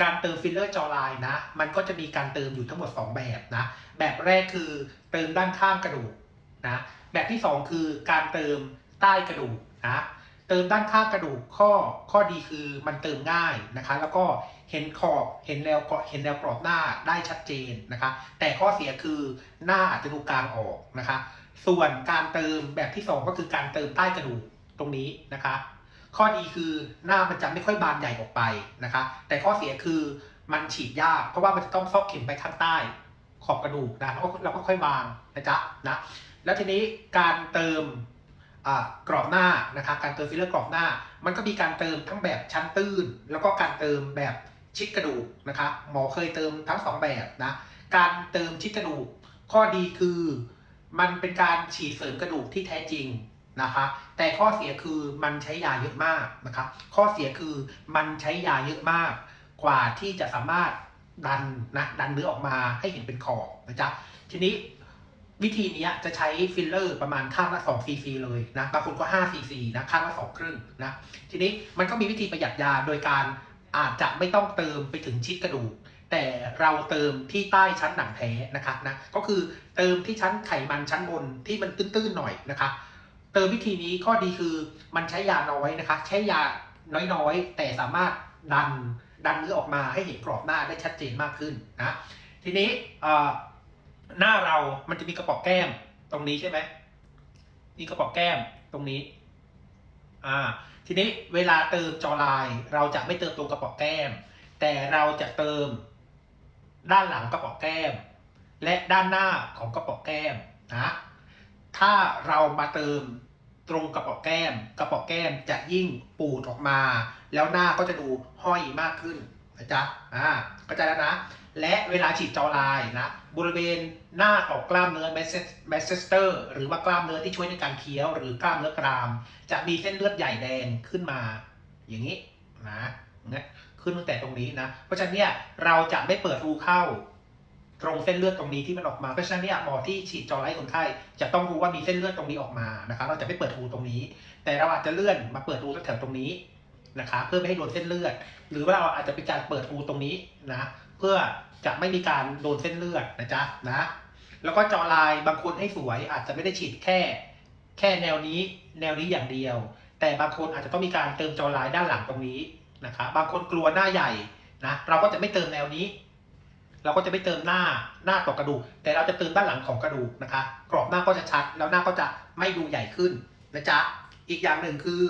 การเติมฟิลเลอร์จอไลน์นะ มันก็จะมีการเติมอยู่ทั้งหมด 2 แบบนะ แบบแรกคือเติมด้านข้างกระดูกนะ แบบที่ 2 คือการเติมใต้กระดูกนะ เติมด้านข้างกระดูกข้อข้อดีคือมันเติมง่ายนะคะ แล้วก็เห็นขอบเห็นแนวกรอบเห็นแนวกรอบหน้าได้ชัดเจนนะคะ แต่ข้อเสียคือหน้าอาจจะดูกลางออกนะคะ ส่วนการเติมแบบที่ 2 ก็คือการเติมใต้กระดูกตรงนี้นะคะ ข้อดีคือหน้ามันจะไม่ค่อยบานใหญ่ออกไปนะคะ แต่ข้อเสียคือมันฉีดยาก เพราะว่ามันจะต้องซอกเข็มไปข้างใต้ขอบกระดูกนะแล้วก็เราก็ค่อยวางนะจ๊ะนะแล้วทีนี้การเติมกรอบหน้านะคะการเติมฟิลเลอร์กรอบหน้า มันก็มีการเติมทั้งแบบชั้นตื้น แล้วก็การเติมแบบชิดกระดูกนะคะหมอเคยเติมทั้งสองแบบนะการเติมชิดกระดูก ข้อดีคือมันเป็นการฉีดเสริมกระดูกที่แท้จริง นะคะ แต่ข้อเสียคือมันใช้ยาเยอะมากนะครับข้อเสียคือมันใช้ยาเยอะมาก กว่าที่จะสามารถดันนะดันเนื้อออกมาให้เห็นเป็นขอบนะจ๊ะทีนี้วิธีนี้จะใช้ฟิลเลอร์ประมาณข้างละ2ซีซีเลยนะบางคนก็5ซีซีนะข้างละ2ครึ่งนะทีนี้มันก็มีวิธีประหยัดยาโดยการอาจจะไม่ต้องเติมไปถึงชิดกระดูก แต่เราเติมที่ใต้ชั้นหนังแท้นะคะนะก็คือเติมที่ชั้นไขมันชั้นบนที่มันตื้นๆหน่อยนะคะ เติมวิธีนี้ข้อดีคือมันใช้ยาน้อยนะคะ ใช้ยาน้อยๆ แต่สามารถดันดันเนื้อออกมาให้เห็นกรอบหน้าได้ชัดเจนมากขึ้นนะทีนี้หน้าเรามันจะมีกระป๋องแก้มตรงนี้ใช่ไหมมีกระป๋องแก้มตรงนี้อ่าทีนี้เวลาเติมจอไลน์เราจะไม่เติมตรงกระป๋องแก้ม แต่เราจะเติมด้านหลังกระป๋องแก้ม และด้านหน้าของกระป๋องแก้มนะ ถ้าเรามาเติมตรงกระป๋อแก้ม กระป๋อแก้มจะยิ่งปูดออกมา แล้วหน้าก็จะดูห้อยมากขึ้นนะจ๊ะอ่าเข้าใจแล้วนะ และเวลาฉีดจอลน์นะบริเวณหน้าของกล้ามเนื้อแมสเซสเตอร์หรือว่ากล้ามเนื้อที่ช่วยในการเคี้ยว หรือกล้ามเนื้อกราม จะมีเส้นเลือดใหญ่แดงขึ้นมา อย่างนี้นะเนี่ยขึ้นตั้งแต่ตรงนี้นะ เพราะฉะนั้นเนี่ยเราจะไม่เปิดรูเข้า ตรงเส้นเลือดตรงนี้ที่มันออกมา เพราะฉะนั้นเนี่ยหมอที่ฉีดจอไลท์คนไข้จะต้องรู้ว่ามีเส้นเลือดตรงนี้ออกมานะคะเราจะไม่เปิดรูตรงนี้ แต่เราอาจจะเลื่อนมาเปิดรูแถวตรงนี้นะคะ เพื่อไม่ให้โดนเส้นเลือด หรือว่าเราอาจจะเป็นการเปิดรูตรงนี้นะเพื่อจะไม่มีการโดนเส้นเลือดนะจ๊ะนะแล้วก็จอลายบางคนให้สวยอาจจะไม่ได้ฉีดแค่ แค่แนวนี้ แนวนี้อย่างเดียว แต่บางคนอาจจะต้องมีการเติมจอลายด้านหลังตรงนี้นะคะบางคนกลัวหน้าใหญ่นะเราก็จะไม่เติมแนวนี้ เราก็จะไม่เติมหน้าหน้าต่อกระดูก แต่เราจะเติมด้านหลังของกระดูกนะคะ กรอบหน้าก็จะชัด แล้วหน้าก็จะไม่ดูใหญ่ขึ้นนะจ๊ะอีกอย่างหนึ่งคือ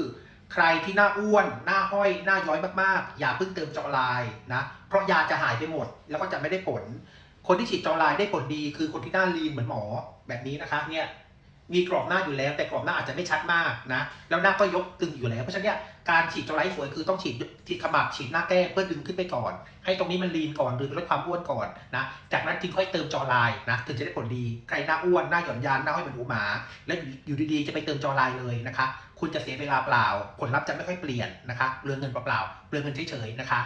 ใครที่หน้าอ้วน หน้าห้อย หน้าย้อยมากๆ อย่าเพิ่งเติมจอลายนะเพราะยาจะหายไปหมด แล้วก็จะไม่ได้ผล คนที่ฉีดจอลายได้ผลดีคือคนที่หน้าลีนเหมือนหมอแบบนี้นะคะเนี่ย มีกรอบหน้าอยู่แล้ว แต่กรอบหน้าอาจจะไม่ชัดมากนะ แล้วหน้าก็ยกตึงอยู่แล้ว เพราะฉะนั้นเนี่ยการฉีดจอไลท์สวยคือต้องฉีดฉีดขมับฉีดหน้าแก้มเพื่อดึงขึ้นไปก่อน ให้ตรงนี้มันลีนก่อนหรือลดความอ้วนก่อนนะ จากนั้นจึงค่อยเติมจอไลน์นะถึงจะได้ผลดีใครหน้าอ้วนหน้าหย่อนยานหน้าห้อยเหมือนหูหมา แล้วอยู่ดีๆจะไปเติมจอไลน์เลยนะคะ คุณจะเสียเวลาเปล่า ผลลัพธ์จะไม่ค่อยเปลี่ยนนะคะเปลืองเงินเปล่าๆเปลืองเงินเฉยๆนะคะ